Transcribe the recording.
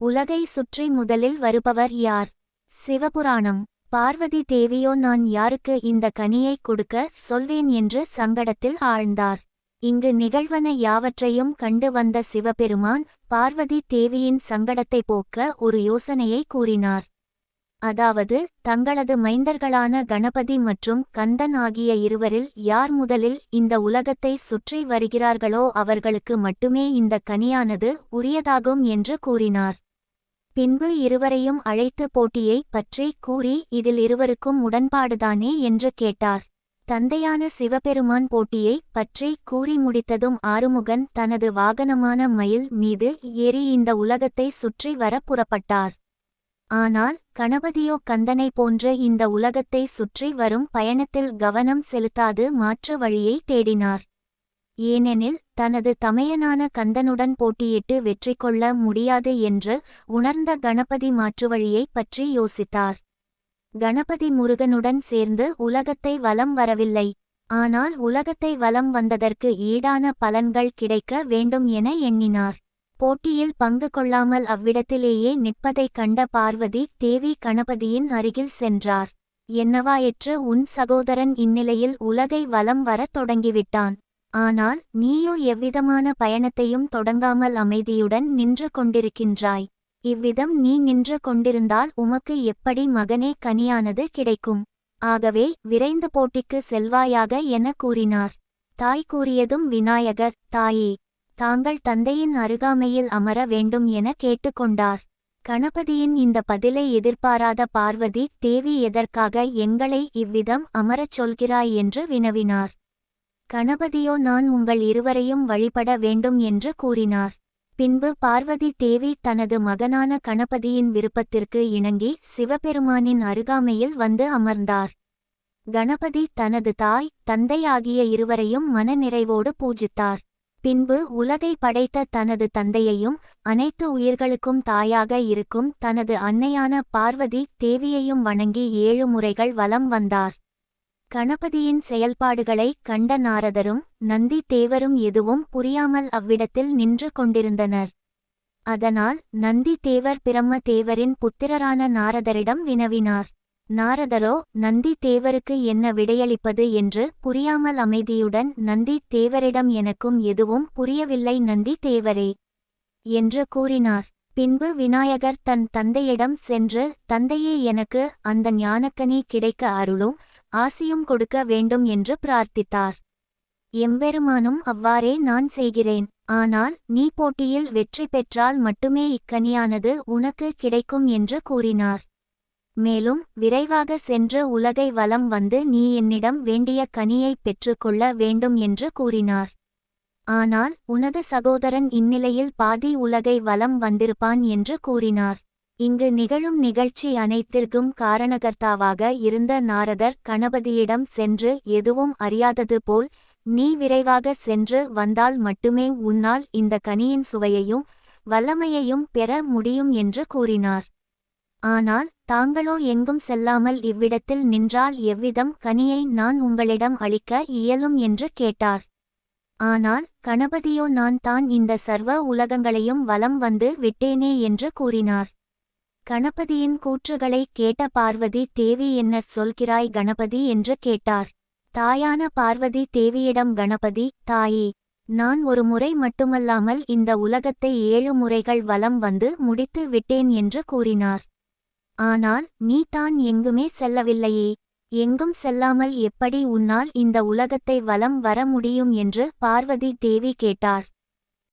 உலகை சுற்றி முதலில் வருபவர் யார்? சிவபுராணம். பார்வதி தேவியோ நான் யாருக்கு இந்த கனியை கொடுக்க சொல்வேன் என்று சங்கடத்தில் ஆழ்ந்தார். இங்கு நிகழ்வன யாவற்றையும் கண்டு வந்த சிவபெருமான் பார்வதி தேவியின் சங்கடத்தை போக்க ஒரு யோசனையை கூறினார். அதாவது தங்களது மைந்தர்களான கணபதி மற்றும் கந்தன் ஆகிய இருவரில் யார் முதலில் இந்த உலகத்தை சுற்றி வருகிறார்களோ அவர்களுக்கு மட்டுமே இந்த கனியானது உரியதாகும் என்று கூறினார். பின்பு இருவரையும் அழைத்து போட்டியை பற்றி கூறி இதில் இருவருக்கும் உடன்பாடுதானே என்று கேட்டார். தந்தையான சிவபெருமான் போட்டியை பற்றி கூறி முடித்ததும் ஆறுமுகன் தனது வாகனமான மயில் மீது ஏறி இந்த உலகத்தை சுற்றி வர புறப்பட்டார். ஆனால் கணபதியோ கந்தனை போன்ற இந்த உலகத்தை சுற்றி வரும் பயணத்தில் கவனம் செலுத்தாது மாற்று வழியை தேடினார். ஏனெனில் தனது தமையனான கந்தனுடன் போட்டியிட்டு வெற்றி கொள்ள முடியாது என்று உணர்ந்த கணபதி மாற்றுவழியை பற்றி யோசித்தார். கணபதி முருகனுடன் சேர்ந்து உலகத்தை வலம் வரவில்லை. ஆனால் உலகத்தை வலம் வந்ததற்கு ஈடான பலன்கள் கிடைக்க வேண்டும் என எண்ணினார். போட்டியில் பங்கு கொள்ளாமல் அவ்விடத்திலேயே நிற்பதைக் கண்ட பார்வதி தேவி கணபதியின் அருகில் சென்றார். என்னவாயிற்று உன் சகோதரன் இந்நிலையில் உலகை வலம் வரத் தொடங்கிவிட்டான். ஆனால் நீயோ எவ்விதமான பயணத்தையும் தொடங்காமல் அமைதியுடன் நின்று கொண்டிருக்கின்றாய். இவ்விதம் நீ நின்று கொண்டிருந்தால் உமக்கு எப்படி மகனே கனியானது கிடைக்கும். ஆகவே விரைந்து போட்டிக்கு செல்வாயாக என கூறினார். தாய் கூறியதும் விநாயகர் தாயே தாங்கள் தந்தையின் அருகாமையில் அமர வேண்டும் என கேட்டுக்கொண்டார். கணபதியின் இந்த பதிலை எதிர்பாராத பார்வதி தேவி எதற்காக எங்களை இவ்விதம் அமரச் சொல்கிறாய்? என்று வினவினார். கணபதியோ நான் உங்கள் இருவரையும் வழிபட வேண்டும் என்று கூறினார். பின்பு பார்வதி தேவி தனது மகனான கணபதியின் விருப்பத்திற்கு இணங்கி சிவபெருமானின் அருகாமையில் வந்து அமர்ந்தார். கணபதி தனது தாய் தந்தை ஆகிய இருவரையும் மனநிறைவோடு பூஜித்தார். பின்பு உலகை படைத்த தனது தந்தையையும் அனைத்து உயிர்களுக்கும் தாயாக இருக்கும் தனது அன்னையான பார்வதி தேவியையும் வணங்கி ஏழு முறைகள் வலம் வந்தார். கணபதியின் செயல்பாடுகளை கண்ட நாரதரும் நந்தி தேவரும் எதுவும் புரியாமல் அவ்விடத்தில் நின்று கொண்டிருந்தனர். அதனால் நந்தி தேவர் பிரம்ம தேவரின் புத்திரரான நாரதரிடம் வினவினார். நாரதரோ நந்தி தேவருக்கு என்ன விடையளிப்பது என்று புரியாமல் அமைதியுடன் நந்தி தேவரிடம் எனக்கும் எதுவும் புரியவில்லை நந்தி தேவரே என்று கூறினார். பின்பு விநாயகர் தன் தந்தையிடம் சென்று தந்தையே எனக்கு அந்த ஞானக்கனி கிடைக்க அருளும் ஆசியும் கொடுக்க வேண்டும் என்று பிரார்த்தித்தார். எம்பெருமானும் அவ்வாறே நான் செய்கிறேன். ஆனால் நீ போட்டியில் வெற்றி பெற்றால் மட்டுமே இக்கனியானது உனக்கு கிடைக்கும் என்று கூறினார். மேலும் விரைவாக சென்று உலகை வலம் வந்து நீ என்னிடம் வேண்டிய கனியைப் பெற்றுக்கொள்ள வேண்டும் என்று கூறினார். ஆனால் உனது சகோதரன் இந்நிலையில் பாதி உலகை வலம் வந்திருப்பான் என்று கூறினார். இங்கு நிகழும் நிகழ்ச்சி அனைத்திற்கும் காரணகர்த்தாவாக இருந்த நாரதர் கணபதியிடம் சென்று எதுவும் அறியாதது போல் நீ விரைவாக சென்று வந்தால் மட்டுமே உன்னால் இந்த கனியின் சுவையையும் வல்லமையையும் பெற முடியும் என்று கூறினார். ஆனால் தாங்களோ எங்கும் செல்லாமல் இவ்விடத்தில் நின்றால் எவ்விதம் கனியை நான் உங்களிடம் அளிக்க இயலும் என்று கேட்டார். ஆனால் கணபதியோ நான் தான் இந்த சர்வ உலகங்களையும் வலம் வந்து விட்டேனே என்று கூறினார். கணபதியின் கூற்றுகளை கேட்ட பார்வதி தேவி என்ன சொல்கிறாய் கணபதி என்று கேட்டார். தாயான பார்வதி தேவியிடம் கணபதி தாயே நான் ஒரு முறை மட்டுமல்லாமல் இந்த உலகத்தை ஏழு முறைகள் வலம் வந்து முடித்து விட்டேன் என்று கூறினார். ஆனால் நீ தான் எங்குமே செல்லவில்லையே எங்கும் செல்லாமல் எப்படி உன்னால் இந்த உலகத்தை வலம் வர முடியும்? என்று பார்வதி தேவி கேட்டார்.